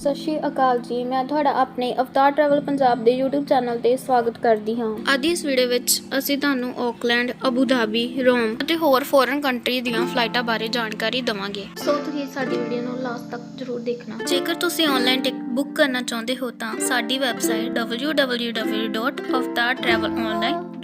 ਸਤਿ ਸ਼੍ਰੀ ਅਕਾਲ ਜੀ ਮੈਂ ਤੁਹਾਡਾ ਆਪਣੇ ਅਵਤਾਰ ਟਰੈਵਲ ਪੰਜਾਬ ਦੇ YouTube ਚੈਨਲ ਤੇ ਸਵਾਗਤ ਕਰਦੀ ਹਾਂ। ਅੱਜ ਇਸ ਵੀਡੀਓ ਵਿੱਚ ਅਸੀਂ ਤੁਹਾਨੂੰ ਆਕਲੈਂਡ, ਅਬੂ ਧਾਬੀ, ਰੋਮ ਅਤੇ ਹੋਰ ਫੋਰਨ ਕੰਟਰੀ ਦੀਆਂ ਫਲਾਈਟਾਂ ਬਾਰੇ ਜਾਣਕਾਰੀ ਦਵਾਂਗੇ। ਸੋ ਤੁਸੀਂ ਸਾਡੀ ਵੀਡੀਓ ਨੂੰ ਲਾਸਟ ਤੱਕ ਜ਼ਰੂਰ ਦੇਖਣਾ। ਜੇਕਰ ਤੁਸੀਂ ਆਨਲਾਈਨ ਟਿਕਟ ਬੁੱਕ ਕਰਨਾ ਚਾਹੁੰਦੇ ਹੋ ਤਾਂ ਸਾਡੀ ਵੈਬਸਾਈਟ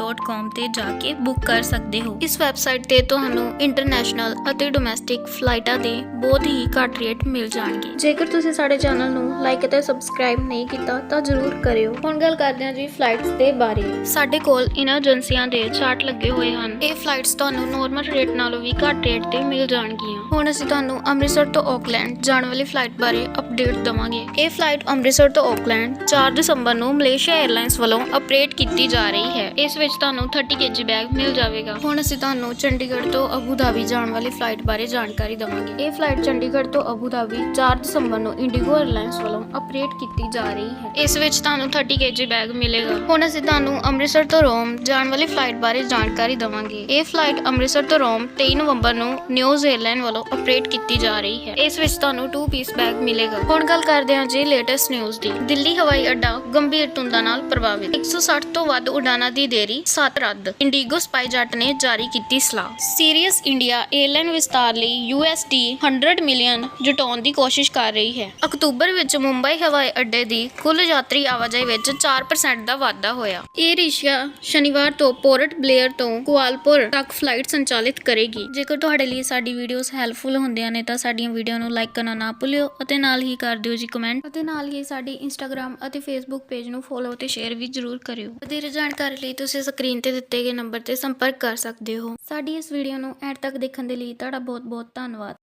www.avtartravelonline.com ਤੇ ਜਾ ਕੇ ਬੁੱਕ ਕਰ ਸਕਦੇ ਹੋ। ਇਸ ਵੈਬਸਾਈਟ ਤੇ ਤੁਹਾਨੂੰ ਇੰਟਰਨੈਸ਼ਨਲ ਅਤੇ ਡੋਮੈਸਟਿਕ ਫਲਾਈਟਾਂ ਦੇ ਬਹੁਤ ਹੀ ਘੱਟ ਰੇਟ ਮਿਲ ਜਾਣਗੇ। ਜੇਕਰ ਤੁਸੀਂ ਸਾਡੇ ਚੈਨਲ ਨੂੰ ਲਾਈਕ ਅਤੇ ਸਬਸਕ੍ਰਾਈਬ ਨਹੀਂ ਕੀਤਾ, ਤਾਂ ਜ਼ਰੂਰ ਕਰਿਓ। ਹੁਣ ਗੱਲ ਕਰਦੇ ਹਾਂ ਜੀ ਫਲਾਈਟਸ ਦੇ ਬਾਰੇ। ਸਾਡੇ ਕੋਲ ਇਹਨਾਂ ਏਜੰਸੀਆਂ ਦੇ ਚਾਰਟ ਲੱਗੇ ਹੋਏ ਹਨ। ਇਹ ਫਲਾਈਟਸ ਤੁਹਾਨੂੰ ਨਾਰਮਲ ਰੇਟ ਨਾਲੋਂ ਵੀ ਘੱਟ ਰੇਟ ਤੇ ਮਿਲ ਜਾਣਗੀਆਂ। ਹੁਣ ਅਸੀਂ ਤੁਹਾਨੂੰ ਅੰਮ੍ਰਿਤਸਰ ਤੋਂ ਆਕਲੈਂਡ ਜਾਣ ਵਾਲੀ ਫਲਾਈਟ ਬਾਰੇ ਅਪਡੇਟ ਦਵਾਂਗੇ। ਇਹ ਫਲਾਈਟ ਅੰਮ੍ਰਿਤਸਰ ਤੋਂ ਆਕਲੈਂਡ 4 ਦਸੰਬਰ ਨੂੰ ਮਲੇਸ਼ੀਆ 에ਅਰਲਾਈਨਸ ਵੱਲੋਂ ਅਪਰੇਟ ਕੀਤੀ ਜਾ ਰਹੀ ਹੈ। ਇਸ ਵਿੱਚ ਤੁਹਾਨੂੰ 30 ਕੇਜੀ ਬੈਗ ਮਿਲ ਜਾਵੇਗਾ। ਹੁਣ ਅਸੀਂ ਤੁਹਾਨੂੰ ਚੰਡੀਗੜ੍ਹ ਤੋਂ ਅਬੂ ਧਾਬੀ ਜਾਣ ਵਾਲੀ ਫਲਾਈਟ ਬਾਰੇ ਜਾਣਕਾਰੀ ਦਵਾਂਗੇ। ਇਹ ਫਲਾਈਟ ਚੰਡੀਗੜ੍ਹ ਤੋਂ ਅਬੂ ਧਾਬੀ 4 ਦਸੰਬਰ ਨੂੰ ਇੰਡੀਗੋ 에ਅਰਲਾਈਨਸ ਵੱਲੋਂ ਅਪਰੇਟ ਕੀਤੀ ਜਾ ਰਹੀ ਹੈ। ਇਸ ਵਿੱਚ ਤੁਹਾਨੂੰ 30 ਕੇਜੀ ਬੈਗ ਮਿਲੇਗਾ। ਹੁਣ ਅਸੀਂ ਤੁਹਾਨੂੰ ਅੰਮ੍ਰਿਤਸਰ ਤੋਂ ਰੋਮ ਜਾਣ ਵਾਲੀ ਫਲਾਈਟ ਬਾਰੇ ਜਾਣਕਾਰੀ ਦਵਾਂਗੇ। ਇਹ ਫਲਾਈਟ ਅੰਮ੍ਰਿਤਸਰ ਤੋਂ ਰੋਮ 23 ਨਵੰਬਰ ਨੂੰ ਨਿਊ ਜ਼ੀਲੈਂਡ ਵੱਲੋਂ ਆਪਰੇਟ ਕੀਤੀ ਜਾ ਰਹੀ ਹੈ। ਇਸ ਵਿੱਚ ਤੁਹਾਨੂੰ 2 ਪੀਸ ਬੈਗ ਮਿਲੇਗਾ। ਹੁਣ ਗੱਲ ਕਰਦੇ ਹਾਂ ਜੀ ਲੇਟੈਸਟ ਨਿਊਜ਼ ਦੀ। ਦਿੱਲੀ ਹਵਾਈ ਅੱਡਾ ਗੰਭੀਰ ਧੁੰਦਾਂ ਨਾਲ ਪ੍ਰਭਾਵਿਤ। 160 ਤੋਂ ਵੱਧ ਉਡਾਨਾਂ ਦੀ ਦੇਰੀ 7 ਰੱਦ। ਇੰਡੀਗੋ ਸਪਾਈਜੈਟ ਨੇ ਜਾਰੀ ਕੀਤੀ ਸਲਾਹ। ਸੀਰੀਅਸ ਇੰਡੀਆ 에ਅਰਲਾਈਨ ਵਿਸਤਾਰ ਲਈ USD 100 ਮਿਲੀਅਨ ਜੁਟਾਉਣ ਦੀ ਕੋਸ਼ਿਸ਼ ਕਰ ਰਹੀ ਹੈ। ਅਕਤੂਬਰ ਵਿੱਚ ਮੁੰਬਈ ਹਵਾਈ ਅੱਡੇ ਦੀ ਕੁੱਲ ਯਾਤਰੀ ਆਵਾਜਾਈ ਵਿੱਚ 4% ਦਾ ਵਾਧਾ ਹੋਇਆ। ਏਅਰ ਏਸ਼ੀਆ ਸ਼ਨੀਵਾਰ ਤੋਂ ਪੋਰਟ ਬਲੇਅਰ ਤੋਂ ਕੁਆਲਪੁਰ ਤੱਕ ਫਲਾਈਟ ਸੰਚਾਲਿਤ ਕਰੇਗੀ। ਜੇਕਰ ਤੁਹਾਡੇ ਲਈ ਸਾਡੀ ਵੀਡੀਓਜ਼ ਹੈਲਪਫੁਲ ਹੁੰਦੀਆਂ ਨੇ ਤਾਂ ਸਾਡੀਆਂ ਵੀਡੀਓ ਨੂੰ ਲਾਈਕ ਕਰਨਾ ਨਾ ਭੁੱਲਿਓ ਅਤੇ ਨਾਲ ਹੀ ਕਰ ਦਿਓ ਜੀ ਕਮੈਂਟ ਅਤੇ ਨਾਲ ਹੀ ਸਾਡੀ ਇੰਸਟਾਗ੍ਰam ਅਤੇ ਫੇਸਬੁੱਕ ਪੇਜ ਨੂੰ ਫੋਲੋ ਤੇ ਸ਼ੇਅਰ ਵੀ ਜ਼ਰੂਰ ਕਰਿਓ। ਵਧੇਰੇ ਜਾਣਕਾਰੀ ਲਈ ਤੁਸੀਂ ਸਕਰੀਨ ਤੇ ਦਿੱਤੇ ਗਏ ਨੰਬਰ ਤੇ ਸੰਪਰਕ ਕਰ ਸਕਦੇ ਹੋ। ਸਾਡੀ ਇਸ ਵੀਡੀਓ ਨੂੰ ਐਡ ਤੱਕ ਦੇਖਣ ਦੇ ਲਈ ਤੁਹਾਡਾ ਬਹੁਤ ਬਹੁਤ ਧੰਨਵਾਦ।